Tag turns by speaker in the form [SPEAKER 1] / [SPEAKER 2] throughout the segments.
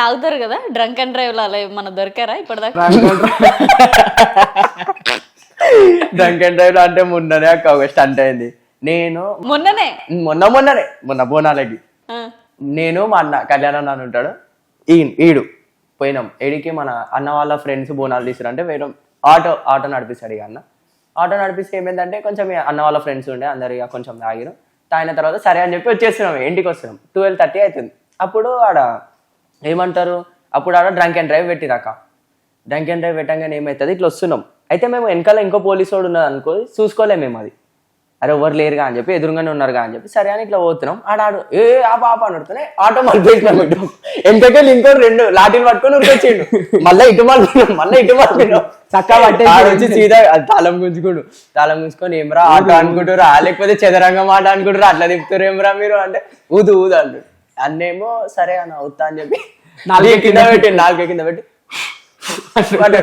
[SPEAKER 1] తాగుతారు కదా drunk and drive అలా మన దొరికారా ఇప్పటిదాకా?
[SPEAKER 2] డ్రంక్ అండ్ డ్రైవ్ అంటే మొన్ననే అక్క ఒక స్టంట్ అయింది. నేను
[SPEAKER 1] మొన్ననే?
[SPEAKER 2] మొన్న మొన్ననే మొన్న బోనాలకి. నేను మా అన్న కళ్యాణ్ అన్న అని ఉంటాడు. ఈ ఈడు పోయినాం. ఏడికి మన అన్న వాళ్ళ ఫ్రెండ్స్ బోనాలు తీసుకురంటే వేయడం ఆటో ఆటో నడిపిస్తాడు ఇక అన్న. ఆటో నడిపిస్తే ఏమైందంటే కొంచెం అన్న వాళ్ళ ఫ్రెండ్స్ ఉండే అందరు ఇక కొంచెం తాగిరు తాగిన తర్వాత సరే అని చెప్పి వచ్చేస్తున్నాం ఇంటికి వస్తున్నాం. ట్వెల్వ్ థర్టీ అవుతుంది. అప్పుడు ఆడ ఏమంటారు? అప్పుడు ఆడ డ్రంక్ అండ్ డ్రైవ్ పెట్టిరాక. డ్రంక్ అండ్ డ్రైవ్ పెట్టంగానే ఏమవుతుంది ఇట్లా వస్తున్నాం. అయితే మేము వెనకాల ఇంకో పోలీసు వాడు ఉన్నది అనుకో చూసుకోలేము మేము అది. అరే ఎవరు లేరుగా అని చెప్పి ఎదురుగానే ఉన్నారుగా అని చెప్పి సరే అని ఇట్లా పోతున్నాం. ఆడాడు ఏ ఆ పాప అని అడుగుతూనే ఆటో మళ్ళీ పెట్టు ఎంతకెళ్ళి ఇంకో రెండు లాఠీలు పట్టుకొని ఉరికొచ్చిండు. మళ్ళీ ఇటు మళ్ళీ మళ్ళీ ఇటు మళ్ళీ
[SPEAKER 3] చక్కగా పట్టేసి
[SPEAKER 2] సీదా తాళం గుంజుకోడు. తాళం గుంజుకొని ఏమరా ఆటో అనుకుంటారు లేకపోతే చదరంగం ఆట అనుకుంటారు అట్లా తిప్పుతారు ఏమరా మీరు? అంటే ఊదు ఊదు అంటారు అన్నేమో సరే అని అవుతా అని చెప్పి నాలుగే కింద పెట్టి నాలుగే కింద పెట్టి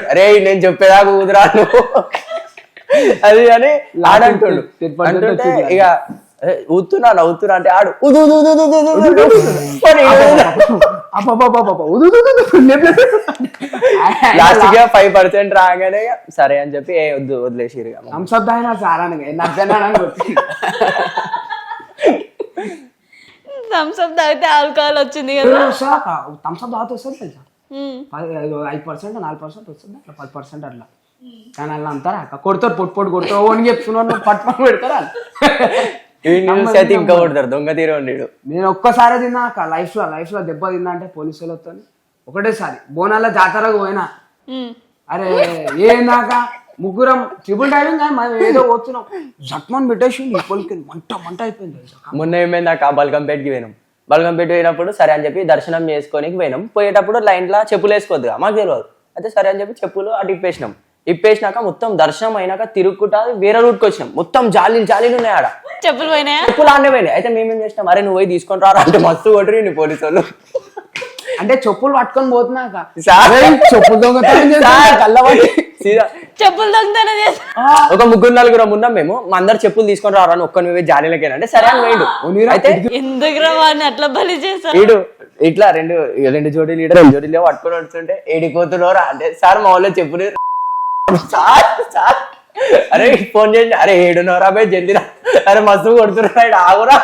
[SPEAKER 2] అరే నేను చెప్పేదాకా ఊదురా నువ్వు అది అని ఆడంటుండు అంటుంటే ఇక "ఏ, ఊతున్నా నవ్వుతున్నా అంటే ఆడు లాస్ట్గా ఫైవ్ పర్సెంట్ రాగానే సరే అని చెప్పి ఏ వద్దు వదిలేసిరు ఇక.
[SPEAKER 1] థమ్స్ అప్ తాగితే ఆల్కహాల్ వచ్చింది కదా.
[SPEAKER 3] థమ్స్అప్ తాగితే వస్తుంది తెలుసా? ఐదు పర్సెంట్ నాలుగు పర్సెంట్ వస్తుంది అట్లా పది పర్సెంట్ అట్లా. కానీ అలా అంటారా అక్క కొడతారు పొట్టు పొట్టు కొడతారు. ఓన్ చెప్తున్నాను పట్టుకొని పెడతారు?
[SPEAKER 2] ఇంకా కొడతారు దొంగ
[SPEAKER 3] నేను ఒక్కసారి తిన్నా అక్క. లైఫ్లో లైఫ్లో దెబ్బ తిన్నా అంటే పోలీసు వాళ్ళతో ఒకటేసారి బోనాల జాతరకు పోయినా. అరే ఏందాక ముగ్గురం ట్రిపుల్ డ్రైవింగ్ కానీ మనం ఏదో పోతున్నాం. జట్మన్ పెట్టేసి లోపలికి మంట మంట అయిపోయింది.
[SPEAKER 2] మొన్న ఏమైంది నాకు బల్కంపేటకి పోయినాం. బల్కంపేట పోయినప్పుడు సరే అని చెప్పి దర్శనం చేసుకొని పోయినాం. పోయేటప్పుడు లైన్లో చెప్పులు వేసుకోవద్దుగా. మాకు తెలియదు. అయితే సరే అని చెప్పి చెప్పులు అటు ఇప్పేసినాం ఇప్పేసినాక మొత్తం దర్శనం అయినాక తిరుగుకుంటా వేరే రూట్కి వచ్చినాం. మొత్తం జాలీలు జాలీలు ఉన్నాయి ఆడ.
[SPEAKER 1] చెప్పులు పోయినాయా?
[SPEAKER 2] చెప్పులు ఆడనే పోయినాయి. అయితే మేమేం చేసినాం? అరే నువ్వు పోయి తీసుకొని రారా అంటే మస్తు కొట్టరు నీ పోలీసు వాళ్ళు
[SPEAKER 3] అంటే చెప్పులు పట్టుకొని పోతున్నాక చెప్పులు దొంగతనం కళ్ళబట్టి.
[SPEAKER 1] చెప్పులు దొంగతనం చేస్తా.
[SPEAKER 2] ఒక ముగ్గురు నలుగురు ఉన్నాం మేము. మా అందరు చెప్పులు తీసుకొని రారా అని ఒక్క నువ్వే జాలీలకేనా అంటే సరే అని
[SPEAKER 3] ఉన్నీరా,
[SPEAKER 2] అయితే
[SPEAKER 1] ఎందుకు వాడిని అట్లా బలి చేశారు
[SPEAKER 2] ఈడు ఇట్లా రెండు రెండు జోడీలు ఈడ రెండు జోడీలు పట్టుకొని వస్తుంటే ఏడిపోతున్నారా అంటే సార్ మా వాళ్ళు చెప్పు సార్ సార్. అరే ఫోన్ చేయండి. అరే ఏడున్నరా పోయి జల్దిరా. అరే మస్తు కొడుతున్నా ఆగురా.